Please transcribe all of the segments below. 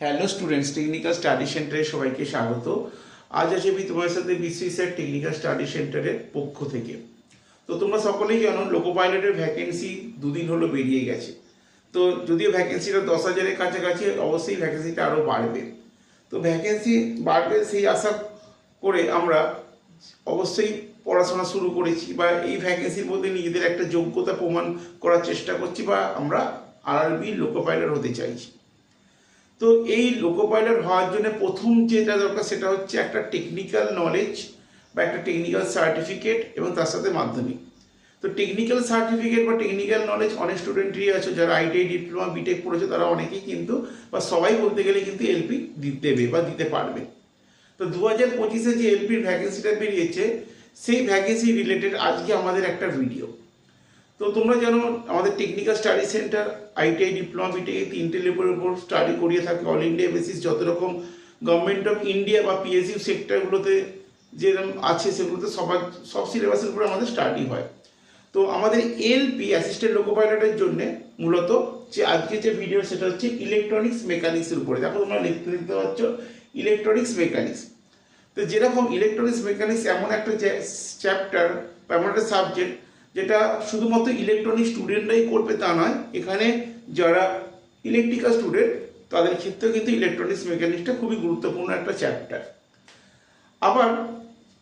Hello students technical study সেন্টারে সবাইকে স্বাগত। আজ আছে আমি তোমার সাথে বিসিএসের টেকনিক্যাল স্টাডি সেন্টারের পক্ষ থেকে। তো তোমরা সকলেই জানো লোকো পাইলটের ভ্যাকেন্সি দুদিন হলো বেরিয়ে গেছে। তো যদিও ভ্যাকেন্সিটা দশ হাজারের কাছাকাছি, অবশ্যই ভ্যাকেন্সিটা আরও বাড়বে। তো ভ্যাকেন্সি বাড়বে সেই আশা করে আমরা অবশ্যই পড়াশোনা শুরু করেছি বা এই ভ্যাকেন্সির মধ্যে নিজেদের একটা যোগ্যতা প্রমাণ করার চেষ্টা করছি বা আমরা আরআরবি লোকো পাইলট হতে চাইছি। তো এই লোকো পাইলট হওয়ার জন্য প্রথম যেটা দরকার সেটা হচ্ছে একটা টেকনিক্যাল নলেজ বা একটা টেকনিক্যাল সার্টিফিকেট এবং তার সাথে মাধ্যমিক। তো টেকনিক্যাল সার্টিফিকেট বা টেকনিক্যাল নলেজ অনেক স্টুডেন্টই আছে যারা আইটিআই ডিপ্লোমা বিটেক পড়েছে, তারা অনেকেই কিন্তু বা সবাই বলতে গেলে কিন্তু এলপি দেবে বা দিতে পারবে। তো দু হাজার পঁচিশে যে এলপির ভ্যাকেন্সিটা বেরিয়েছে, সেই ভ্যাকেন্সি রিলেটেড আজকে আমাদের একটা ভিডিও তো তোমরা জানো, আমাদের technical study centre ITI diploma BTech এই তিনটে লেভেলের উপর স্টাডি করিয়ে থাকে অল ইন্ডিয়া বেসিস যত রকম গভর্নমেন্ট অফ ইন্ডিয়া বা পিএসইউ সেক্টরগুলোতে যেরকম আছে সেগুলোতে সবার, সব সিলেবাসের উপরে আমাদের স্টাডি হয়। তো আমাদের এলপি অ্যাসিস্ট্যান্ট লোকো পাইলটের জন্য মূলত যে আজকে যে ভিডিও সেটা হচ্ছে ইলেকট্রনিক্স মেকানিক্সের উপরে। দেখো তোমরা লিখতে লিখতে পাচ্ছ ইলেকট্রনিক্স মেকানিক্স তো যেরকম ইলেকট্রনিক্স মেকানিক্স এমন একটা চ্যাপ্টার বা এমন একটা সাবজেক্ট যেটা শুধুমাত্র ইলেকট্রনিক স্টুডেন্টরাই করবে তা নয়, এখানে যারা ইলেকট্রিক্যাল স্টুডেন্ট তাদের ক্ষেত্রেও কিন্তু ইলেকট্রনিক্স মেকানিক্সটা খুবই গুরুত্বপূর্ণ একটা চ্যাপ্টার আবার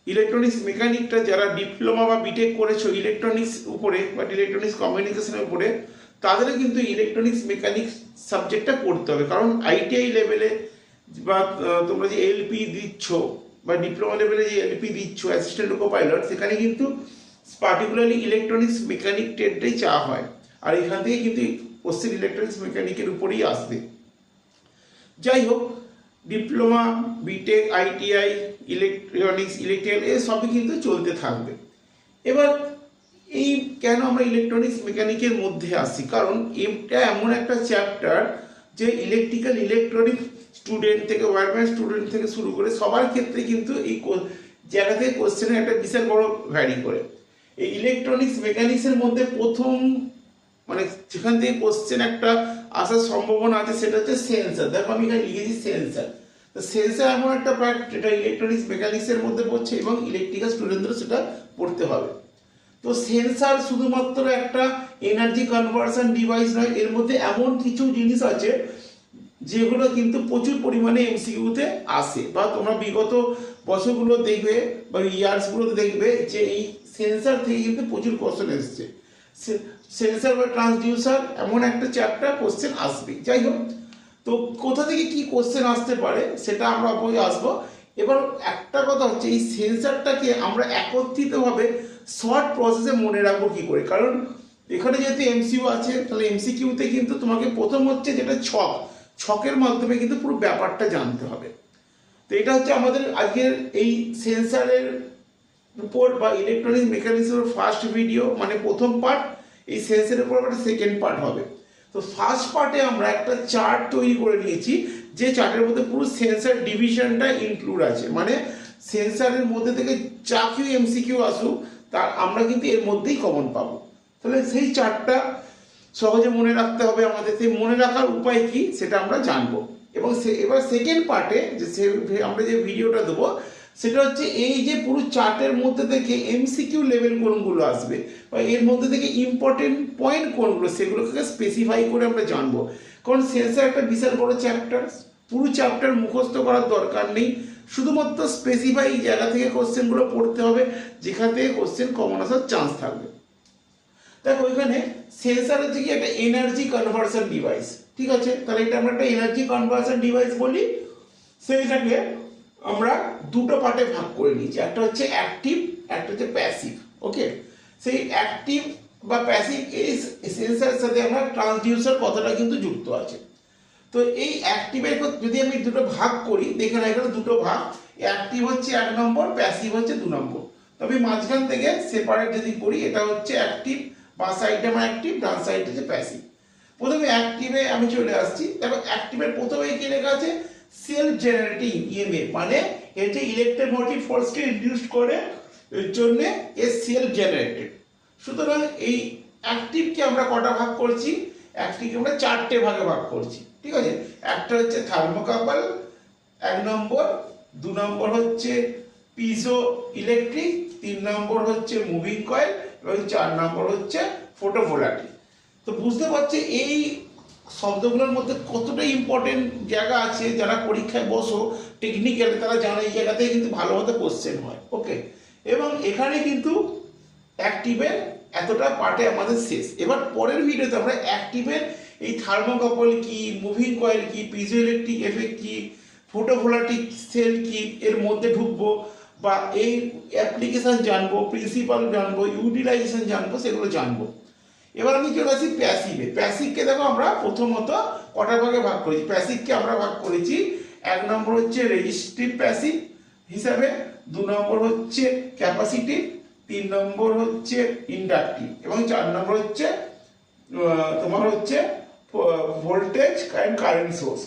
ইলেকট্রনিক্স মেকানিকটা যারা ডিপ্লোমা বা বিটেক করেছ ইলেকট্রনিক্স উপরে বা ইলেকট্রনিক্স কমিউনিকেশনের উপরে, তাদেরও কিন্তু ইলেকট্রনিক্স মেকানিক্স সাবজেক্টটা পড়তে হবে। কারণ আইটিআই লেভেলে বা তোমরা যে এলপি দিচ্ছ বা ডিপ্লোমা লেভেলে যে এলপি দিচ্ছ অ্যাসিস্ট্যান্ট লোকো পাইলট সেখানে কিন্তু পার্টিকুলারলি ইলেকট্রনিক্স মেকানিক ট্রেডটাই চাওয়া হয়। আর এখান থেকে কিন্তু কোশ্চেন ইলেকট্রনিক্স মেকানিকের উপরেই আসবে। যাই হোক diploma BTech ITI electronics electrical এ সবই কিন্তু চলতে থাকবে। এবার এই কেন আমরা ইলেকট্রনিক্স মেকানিকের মধ্যে আসি? কারণ এটা এমন একটা চ্যাপ্টার যে ইলেকট্রিক্যাল ইলেকট্রনিক স্টুডেন্ট থেকে ওয়ারম্যান স্টুডেন্ট থেকে শুরু করে সবার ক্ষেত্রে কিন্তু এই জায়গা থেকে কোশ্চেনের একটা বিশাল বড় ভ্যারি করে। এই ইলেকট্রনিক্স মেকানিক্সের মধ্যে প্রথম মানে যেখান থেকে কোশ্চেন একটা আসার সম্ভাবনা আছে, সেটা হচ্ছে সেন্সার দেখো আমি এখানে লিখেছি সেন্সার তো সেন্সার এমন একটা পার্ট যেটা ইলেকট্রনিক্স মেকানিক্সের মধ্যে পড়ছে এবং ইলেকট্রিক্যাল স্টুডেন্টদেরও সেটা পড়তে হবে। তো সেন্সার শুধুমাত্র একটা এনার্জি কনভার্সন ডিভাইস নয়, এর মধ্যে এমন কিছু জিনিস আছে যেগুলো কিন্তু প্রচুর পরিমাণে এমসিকিউতে আসে। বা তোমরা বিগত বছরগুলো দেখবে বা ইয়ার্সগুলোতে দেখবে যে এই সেন্সার থেকে কিন্তু প্রচুর কোশ্চেন এসছে। সেন্সার বা ট্রান্সডিউসার এমন একটা চ্যাপ্টার কোশ্চেন আসবে। যাই হোক, তো কোথা থেকে কি কোশ্চেন আসতে পারে সেটা আমরা বই আসব। এবার একটা কথা হচ্ছে, এই সেন্সারটাকে আমরা একত্রিতভাবে শর্ট প্রসেসে মনে রাখব কী করে? কারণ এখানে যেহেতু এমসিউ আছে, তাহলে এমসিকিউতে কিন্তু তোমাকে প্রথম হচ্ছে যেটা ছক। ছকের মাধ্যমে কিন্তু পুরো ব্যাপারটা জানতে হবে। তো এটা হচ্ছে আমাদের আজকের এই সেন্সারের উপর বা ইলেকট্রনিক মেকানিজমের ফার্স্ট ভিডিও মানে প্রথম পার্ট এই সেন্সারের উপর একটা সেকেন্ড পার্ট হবে। তো ফার্স্ট পার্টে আমরা একটা চার্ট তৈরি করে নিয়েছি, যে চার্টের মধ্যে পুরো সেন্সার ডিভিশনটা ইনক্লুড আছে। মানে সেন্সারের মধ্যে থেকে যা কিউ এমসিকিউ আসুক, তার আমরা কিন্তু এর মধ্যেই কমন পাবো। তাহলে সেই চার্টটা সহজে মনে রাখতে হবে আমাদের। সেই মনে রাখার উপায় কি সেটা আমরা জানব। এবং সে- এবার সেকেন্ড পার্টে যে সে- আমরা যে ভিডিওটা দেবো, সেটা হচ্ছে এই যে পুরো চার্টের মধ্যে থেকে এমসিকিউ লেভেল কোনগুলো আসবে বা এর মধ্যে থেকে ইম্পর্টেন্ট পয়েন্ট কোনগুলো সেগুলোকে স্পেসিফাই করে আমরা জানব। কারণ সেন্সার একটা বিশাল বড় চ্যাপ্টার পুরো চ্যাপ্টার মুখস্থ করার দরকার নেই। শুধুমাত্র স্পেসিফাই জায়গা থেকে কোশ্চেনগুলো পড়তে হবে, যেখান থেকে কোশ্চেন কমন আসার চান্স থাকবে। দেখো এখানে সেন্সার হচ্ছে কি একটা এনার্জি কনভার্সন ডিভাইস ঠিক আছে? তাহলে এটা আমরা একটা এনার্জি কনভার্সন ডিভাইস বলি। সেইটাকে আমরা দুটো পার্টে ভাগ করে নিয়েছি। একটা হচ্ছে অ্যাক্টিভ একটা হচ্ছে প্যাসিভ ওকে সেই অ্যাক্টিভ বা প্যাসিভ এই সেন্সারের সাথে আমরা ট্রান্সডিউসার কথাটা কিন্তু যুক্ত আছে। তো এই অ্যাক্টিভের যদি আমি দুটো ভাগ করি, দেখে না এখানে দুটো ভাগ। অ্যাক্টিভ হচ্ছে এক নম্বর প্যাসিভ হচ্ছে দু নম্বর। তবে মাঝখান থেকে সেপারেট যদি করি, এটা হচ্ছে অ্যাক্টিভ বা সাইডে আমার অ্যাক্টিভ ডান সাইডে হচ্ছে প্যাসিভ প্রথমে অ্যাক্টিভে আমি চলে আসছি। তারপর অ্যাক্টিভের প্রথমে কি লেখা আছে? সেলফ জেনারেটিং ইএমএ মানে এর যে ইলেকট্রোমোটিভ ফোর্সকে ইনডিউস করে, এর জন্য এ সেলফ জেনারেটেড সুতরাং এই অ্যাক্টিভকে আমরা কটা ভাগ করছি? অ্যাক্টিভকে আমরা চারটে ভাগে ভাগ করছি। ঠিক আছে? একটা হচ্ছে থার্মোকাপল এক নম্বর, দু নম্বর হচ্ছে পিজো ইলেকট্রিক তিন নম্বর হচ্ছে মুভিং কয়েল এবং চার নম্বর হচ্ছে ফটোভোলাটিক তো বুঝতে পারছি এই শব্দগুলোর মধ্যে কতটা ইম্পর্টেন্ট জায়গা আছে, যারা পরীক্ষায় বসো টেকনিক্যাল তারা জানে এই জায়গাতেই কিন্তু ভালো মতো কোশ্চেন হয় ওকে এবং এখানে কিন্তু অ্যাক্টিভের এতটা পার্টে আমাদের শেষ। এবার পরের ভিডিওতে আমরা অ্যাক্টিভের এই থার্মোকপল কি মুভিং কয়েল কি পিজো ইলেকট্রিক এফেক্ট কি ফটোভোলাটিক সেল কি, এর মধ্যে ঢুকবো। বা এই অ্যাপ্লিকেশন জানব প্রিন্সিপাল জানব ইউটিলাইজেশন জানব, সেগুলো জানব। এবার আমি চলে আসি প্যাসিভে প্যাসিভকে দেখো আমরা প্রথমত কটা ভাগে ভাগ করেছি? প্যাসিভকে আমরা ভাগ করেছি, এক নম্বর হচ্ছে রেজিস্ট্রিভ প্যাসিভ হিসাবে, দু নম্বর হচ্ছে ক্যাপাসিটিভ তিন নম্বর হচ্ছে ইন্ডাকটিভ এবং চার নম্বর হচ্ছে তোমার হচ্ছে ভোল্টেজ অ্যান্ড কারেন্ট সোর্স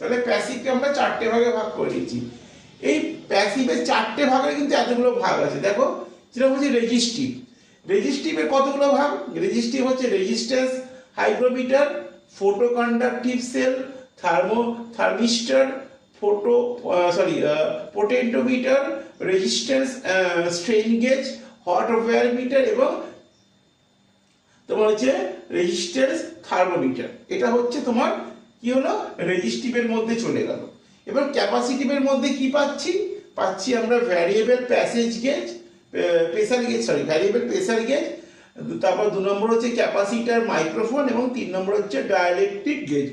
তাহলে প্যাসিভকে আমরা চারটে ভাগে ভাগ করে দিয়েছি এই প্যাসিভের চারটে ভাগের কিন্তু এতগুলো ভাগ আছে। দেখো যেটা হচ্ছে রেজিস্টিভ রেজিস্টিভের কতগুলো ভাগ? রেজিস্টিভ হচ্ছে resistance hygrometer photo conductive cell thermo thermistor photo sorry potentiometer resistance strain gauge hot wire meter এবং তোমার হচ্ছে রেজিস্ট্যান্স থার্মোমিটার এটা হচ্ছে তোমার কি হলো? রেজিস্টিভের মধ্যে চলে গেল। এবার ক্যাপাসিটিভের মধ্যে কি পাচ্ছি? পাচ্ছি আমরা variable passage gauge pressure gauge sorry variable pressure gauge তারপর দু নম্বর হচ্ছে ক্যাপাসিটার মাইক্রোফোন এবং তিন নম্বর হচ্ছে ডায়ালেকট্রিক গেজ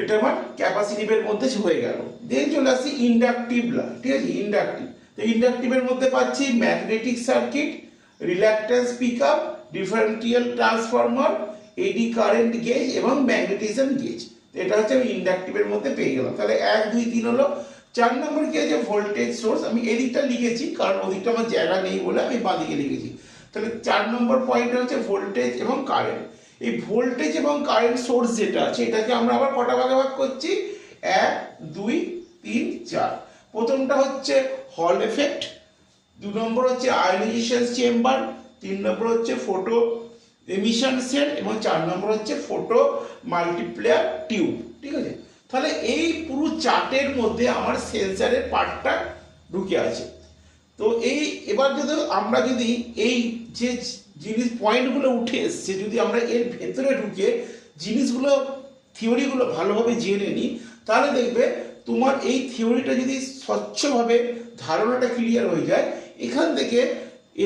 এটা আমার ক্যাপাসিটিভের মধ্যে হয়ে গেল। দেন চলে আসছি ইন্ডাকটিভ লা, ঠিক আছে? ইন্ডাকটিভ তো ইন্ডাকটিভের মধ্যে পাচ্ছি magnetic circuit reluctance pick up differential transformer eddy current gauge এবং ম্যাগনেটিজম গেজ এটা হচ্ছে আমি ইন্ডাকটিভের মধ্যে পেয়ে গেলাম। তাহলে এক, দুই, তিন হলো চার নম্বর কি আছে? ভোল্টেজ সোর্স আমি এদিকটা লিখেছি, কারণ ওদিকটা আমার জায়গা নেই বলে আমি বাঁদিকে লিখেছি। তাহলে চার নম্বর পয়েন্ট হচ্ছে ভোল্টেজ এবং কারেন্ট এই ভোল্টেজ এবং কারেন্ট সোর্স যেটা আছে, এটাকে আমরা আবার কটা ভাগে ভাগ করছি? এক, দুই, তিন, চার। প্রথমটা হচ্ছে হল এফেক্ট দু নম্বর হচ্ছে আয়োনাইজেশন চেম্বার তিন নম্বর হচ্ছে ফটো এমিশন সেল এবং চার নম্বর হচ্ছে ফটো মাল্টিপ্লেয়ার টিউব ঠিক আছে? তাহলে এই পুরো চার্টের মধ্যে আমার সেন্সারের পার্টটা ঢুকে আছে। তো এই, এবার যদি আমরা যদি এই যে জিনিস পয়েন্টগুলো উঠে এসছে, যদি আমরা এর ভেতরে ঢুকে জিনিসগুলো থিওরিগুলো ভালোভাবে জেনে নিই তাহলে দেখবে তোমার এই থিওরিটা যদি স্বচ্ছভাবে ধারণাটা ক্লিয়ার হয়ে যায়, এখান থেকে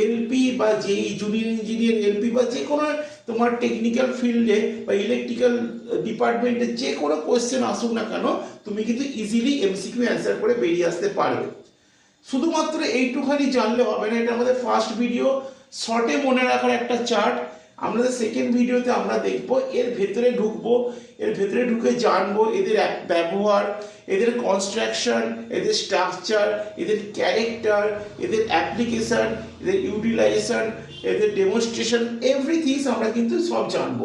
এলপি বা যেই জুনিয়র ইঞ্জিনিয়ার এলপি বা যে কোনো তোমার টেকনিক্যাল ফিল্ডে বা ইলেকট্রিক্যাল ডিপার্টমেন্টে যে কোনো কোয়েশ্চেন আসুক না কেন, তুমি কিন্তু ইজিলি এমসিকিউ অ্যান্সার করে বেরিয়ে আসতে পারবে। শুধুমাত্র এইটুখানি জানলে হবে না, এটা আমাদের ফার্স্ট ভিডিও শর্টে মনে রাখার একটা চার্ট আমাদের সেকেন্ড ভিডিওতে আমরা দেখব, এর ভেতরে ঢুকবো, এর ভেতরে ঢুকে জানব এদের ব্যবহার, এদের কনস্ট্রাকশন এদের স্ট্রাকচার এদের ক্যারেক্টার এদের অ্যাপ্লিকেশন এদের ইউটিলাইজেশন এদের ডেমনস্ট্রেশন এভরিথিং আমরা কিন্তু সব জানব।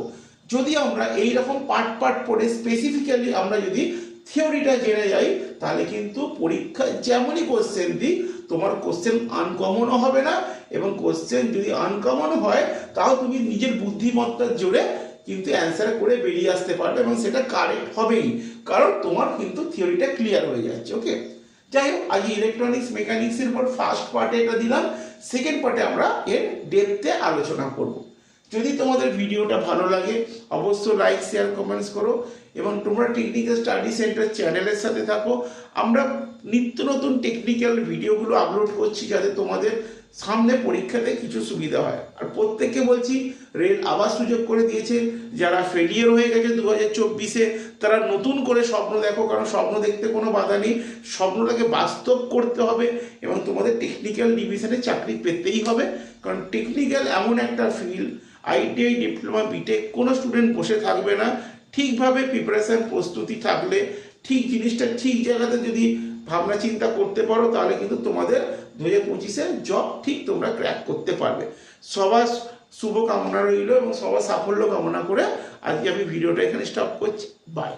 যদি আমরা এই রকম পার্ট পার্ট পড়ে স্পেসিফিক্যালি আমরা যদি থিওরিটা জেনে যাই, তাহলে কিন্তু পরীক্ষা যেমনই কোশ্চেন দিই তোমার কোশ্চেন আনকমনও হবে না এবং কোশ্চেন যদি আনকমন হয়, তাও তুমি নিজের বুদ্ধিমত্তার জোরে কিন্তু অ্যান্সার করে বেরিয়ে আসতে পারবে এবং সেটা কারেক্ট হবেই। কারণ তোমার কিন্তু থিওরিটা ক্লিয়ার হয়ে যাচ্ছে ওকে যাই হোক, আজকে ইলেকট্রনিক্স মেকানিক্সের উপর ফার্স্ট পার্টে এটা দিলাম। সেকেন্ড পার্টে আমরা এর ডেপথে আলোচনা করব। যদি তোমাদের ভিডিওটা ভালো লাগে, অবশ্যই লাইক শেয়ার কমেন্টস করো এবং তোমরা টেকনিক্যাল স্টাডি সেন্টার চ্যানেলের সাথে থাকো। আমরা নিত্য নতুন টেকনিক্যাল ভিডিওগুলো আপলোড করছি যাতে তোমাদের সামনে পরীক্ষাতে কিছু সুবিধা হয়। আর প্রত্যেককে বলছি রেল আবার সুযোগ করে দিয়েছে। যারা ফেলিয়ার হয়ে গেছে দু হাজার চব্বিশে, তারা নতুন করে স্বপ্ন দেখো, কারণ স্বপ্ন দেখতে কোনো বাধা নেই। স্বপ্নটাকে বাস্তব করতে হবে এবং তোমাদের টেকনিক্যাল ডিভিশনে চাকরি পেতেই হবে। কারণ টেকনিক্যাল এমন একটা ফিল্ড আইটিআই ডিপ্লোমা বিটেক কোনো স্টুডেন্ট বসে থাকবে না। ঠিকভাবে প্রিপারেশান প্রস্তুতি থাকলে, ঠিক জিনিসটা ঠিক জায়গাতে যদি ভাবনা, চিন্তা করতে পারো, তাহলে কিন্তু তোমাদের দু হাজার পঁচিশে জব ঠিক তোমরা ক্র্যাক করতে পারবে। সবার শুভকামনা রইল এবং সবার সাফল্য কামনা করে আজকে আমি ভিডিওটা এখানে স্টপ করছি। বাই